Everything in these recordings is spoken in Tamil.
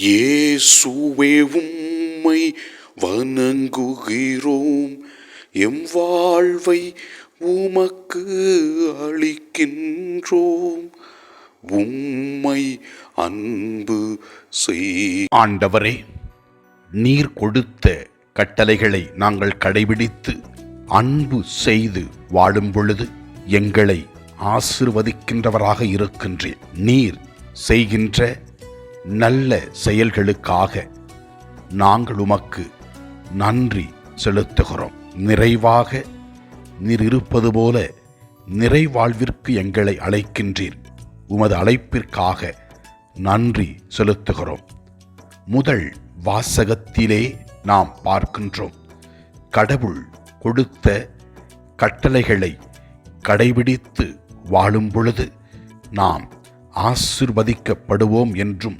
இயேசுவே உம்மை வணங்குகிறோம். எம் வாழ்வை உமக்கு அளிக்கின்றோம். உம்மை அன்பு செய் ஆண்டவரே நீர் கொடுத்த கட்டளைகளை நாங்கள் கடைபிடித்து அன்பு செய்து வாழும் பொழுது எங்களை ஆசிர்வதிக்கின்றவராக இருக்கின்றேன் நீர் செய்கின்ற நல்ல செயல்களுக்காக நாங்கள் உமக்கு நன்றி செலுத்துகிறோம். நிறைவாக நீர் இருப்பது போல நிறைவாழ்விற்கு எங்களை அழைக்கின்றீர். உமது அழைப்பிற்காக நன்றி செலுத்துகிறோம். முதல் வாசகத்திலே நாம் பார்க்கின்றோம். கடவுள் கொடுத்த கட்டளைகளை கடைபிடித்து வாழும் பொழுது நாம் ஆசிர்வதிக்கப்படுவோம் என்றும்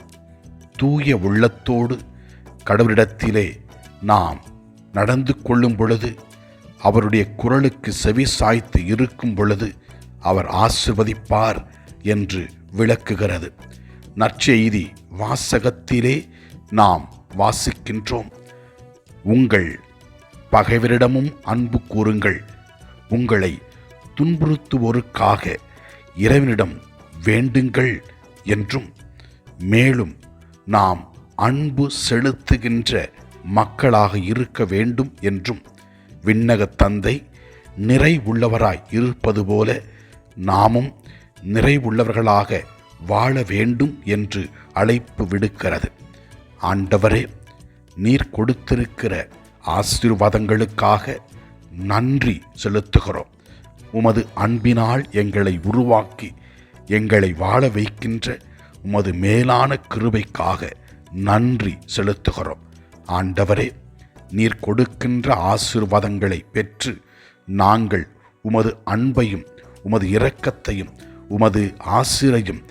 தூய உள்ளத்தோடு கடவுளிடத்திலே நாம் நடந்து கொள்ளும் பொழுது அவருடைய குரலுக்கு செவி சாய்த்து இருக்கும் பொழுது அவர் ஆசிர்வதிப்பார் என்று விளக்குகிறது. நற்செய்தி வாசகத்திலே நாம் வாசிக்கின்றோம். உங்கள் பகைவரிடமும் அன்பு கூறுங்கள். உங்களை துன்புறுத்துவோருக்காக இறைவனிடம் வேண்டுங்கள் என்றும் மேலும் நாம் அன்பு செலுத்துகின்ற மக்களாக இருக்க வேண்டும் என்றும் விண்ணகத் தந்தை நிறைவுள்ளவராய் இருப்பது போல நாமும் நிறைவுள்ளவர்களாக வாழ வேண்டும் என்று அழைப்பு விடுக்கிறது. ஆண்டவரே நீர் கொடுத்திருக்கிற ஆசீர்வாதங்களுக்காக நன்றி செலுத்துகிறோம். உமது அன்பினால் எங்களை உருவாக்கி எங்களை வாழ வைக்கின்ற உமது மேலான கிருபைக்காக நன்றி செலுத்துகிறோம். ஆண்டவரே நீர் கொடுக்கின்ற ஆசிர்வாதங்களை பெற்று நாங்கள் உமது அன்பையும் உமது இரக்கத்தையும் உமது ஆசிரையும்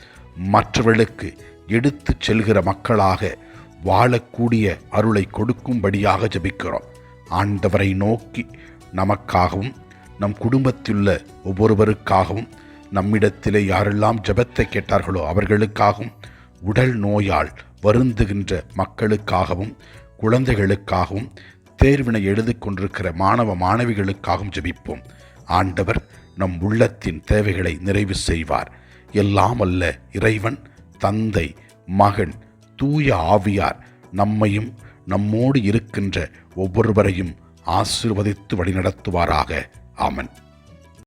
மற்றவர்களுக்கு எடுத்து செல்கிற மக்களாக வாழக்கூடிய அருளை கொடுக்கும்படியாக ஜெபிக்கிறோம். ஆண்டவரை நோக்கி நமக்காகவும் நம் குடும்பத்திலுள்ள ஒவ்வொருவருக்காகவும் நம்மிடத்திலே யாரெல்லாம் ஜபத்தை கேட்டார்களோ அவர்களுக்காகவும் உடல் நோயால் வருந்துகின்ற மக்களுக்காகவும் குழந்தைகளுக்காகவும் தேர்வினை எழுதிக் கொண்டிருக்கிற மாணவ மாணவிகளுக்காகவும் ஜெபிப்போம். ஆண்டவர் நம் உள்ளத்தின் தேவைகளை நிறைவு செய்வார். எல்லாம் அல்ல இறைவன் தந்தை மகன் தூய ஆவியார் நம்மையும் நம்மோடு இருக்கின்ற ஒவ்வொருவரையும் ஆசிர்வதித்து வழிநடத்துவாராக. ஆமன்.